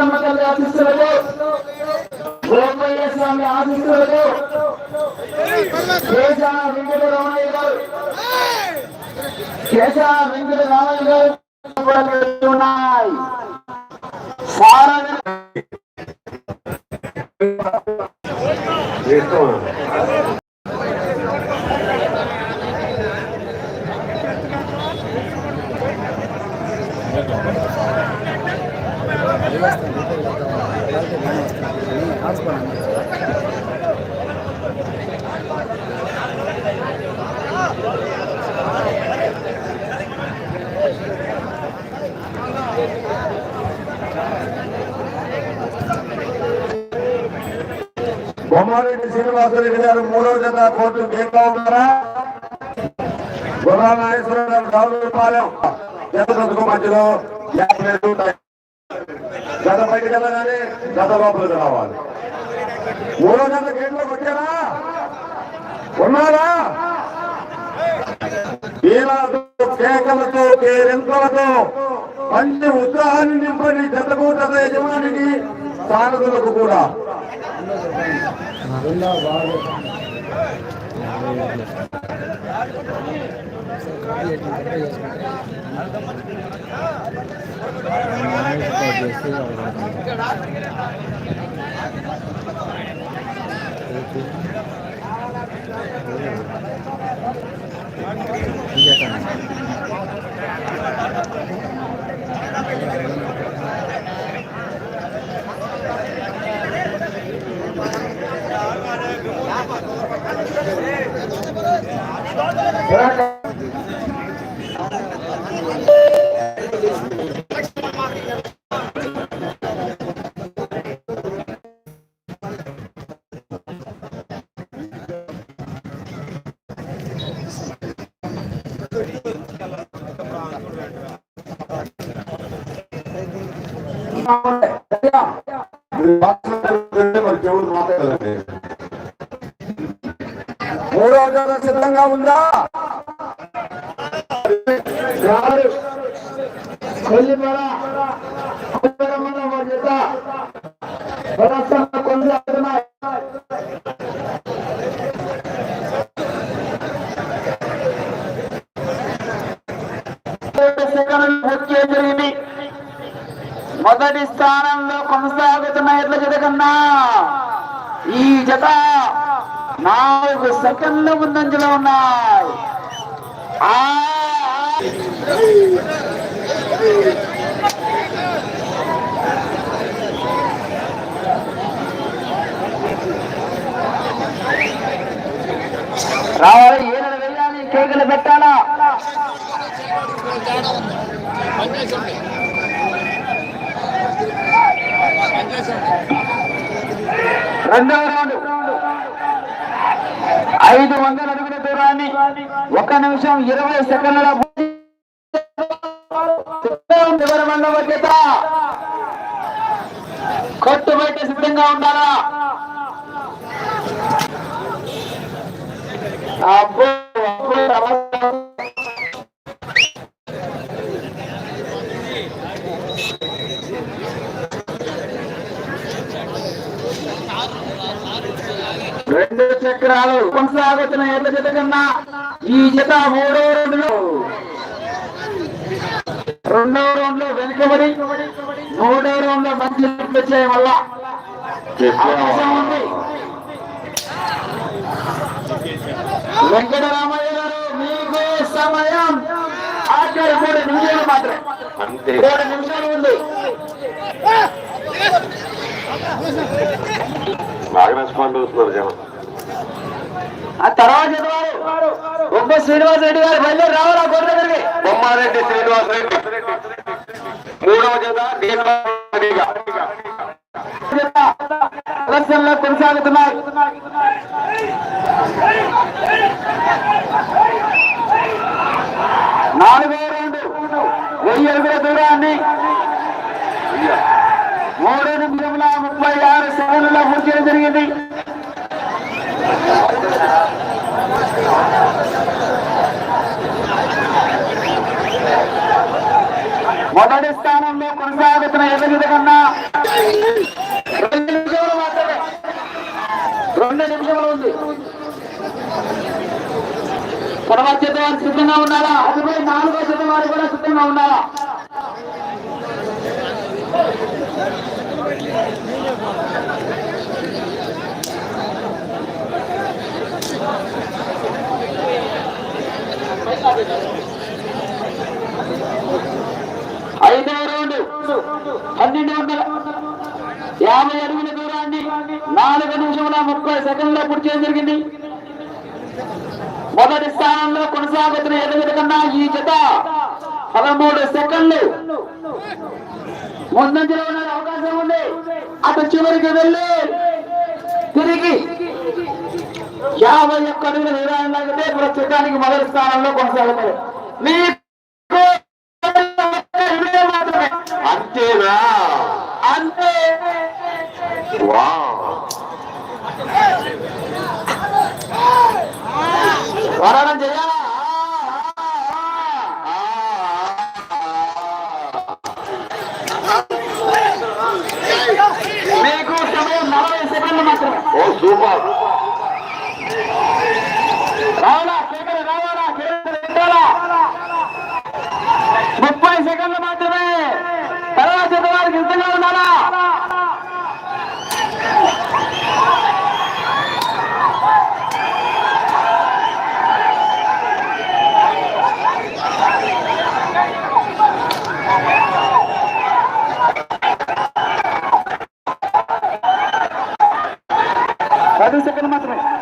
సీతమ్మ తల్లి ఆశిస్తులకు గోపయ్య స్వామి ఆశిస్తులకు కేశ వెంకట రామయ్య గారు కేశ వెంకట రామయ్య గారు కూడా ఉన్నాయి. సారథి బొమ్మారెడ్డి శ్రీనివాసరెడ్డి గారు మూడో జత కోర్టు గేట్లా ఉన్నారా? గుర్రా నాగేశ్వరరావు రావులపాలెం జత మధ్యలో యాభై గత ఉంటాయి. బయటకు వెళ్ళగానే గత లోపలికి రావాలి మూడో జత గేట్లోకి వచ్చారా ఉన్నారా వీరాలతో కేకలతో కేరింతలతో మంచి ఉత్సాహాన్ని నింపని జతకు జత యజమానికి సారథులకు కూడా. మరి మూడో మాట్లాడాలండి జత సిద్ధంగా ఉందా గారు మొదటి స్థానంలో కొనసాగుతున్న ఎట్ల జత కన్నా ఈ జత నాలుగు సెకండ్ల ముందంజలో ఉన్నాయి. ఆ! రావాలి ఏడు వెళ్ళాలి కేకలు పెట్టాలా? రెండవ రౌండ్. ఐదు వందల అడుగుల దూరాన్ని ఒక నిమిషం ఇరవై సెకండ్ల కొట్టు బయట సిద్ధంగా ఉండాలా? అబ్బో, రెండు చక్రాలు కొనసాగుతున్న ఎడ్ల జత కన్నా ఈ జత మూడో రౌండ్లో రెండో రౌండ్లో వెనుకబడి మూడో రౌండ్లో మంచి వచ్చాయి మళ్ళా. అవకాశం ఉంది. వెంకటరామయ్య గారు మీకు సమయం. ఆఖరి మూడు నిమిషాలు మాత్రం మూడు నిమిషాలు ఉంది. బాగా రెస్పాండ్ అవుతున్నారు జనం. ఆ తర్వాత చదివారు ఒక్క శ్రీనివాస్ రెడ్డి గారు బయలుదేరి రావాలా గొర్రె దగ్గరికి? బొమ్మారెడ్డి శ్రీనివాస్ రెడ్డి. మూడవ జత ప్రదర్శనలో కొనసాగుతున్నాయి. మొదటి స్థానంలో కొనసాగుతున్న ఎదుగుద కన్నా రెండు నిమిషాలు మాత్రమే. రెండు నిమిషాలు ఉంది. పొడవ వారు సిద్ధంగా ఉన్నారా? అదిపై నాలుగో చేత వారు కూడా సిద్ధంగా ఉన్నారా? యాభై అడుగుల దూరాన్ని నాలుగు నిమిషముల ముప్పై సెకండ్లో పూర్తి చేయడం జరిగింది. మొదటి స్థానంలో కొనసాగుతున్న ఎదుగుదల కన్నా ఈ జత పదమూడు సెకండ్లు ముందంజలో ఉన్న అవకాశం ఉంది. అటు చివరికి వెళ్ళి తిరిగి యాభై ఒక్క అడుగుల దూరాన్ని లాగితే ప్రస్తుతానికి మొదటి స్థానంలో కొనసాగుతారు. అంతేనా? అంతే. వా వరణం చేయాలా? మీకు సమయం నలభై సెకండ్లు మాత్రమే. Oh super. రావాలా? కేకలు రావాలా? కేకలు ఎత్తాలా ముప్పై సెకండ్లు మాత్రమే. తర్వాత వారికి você vê no mais.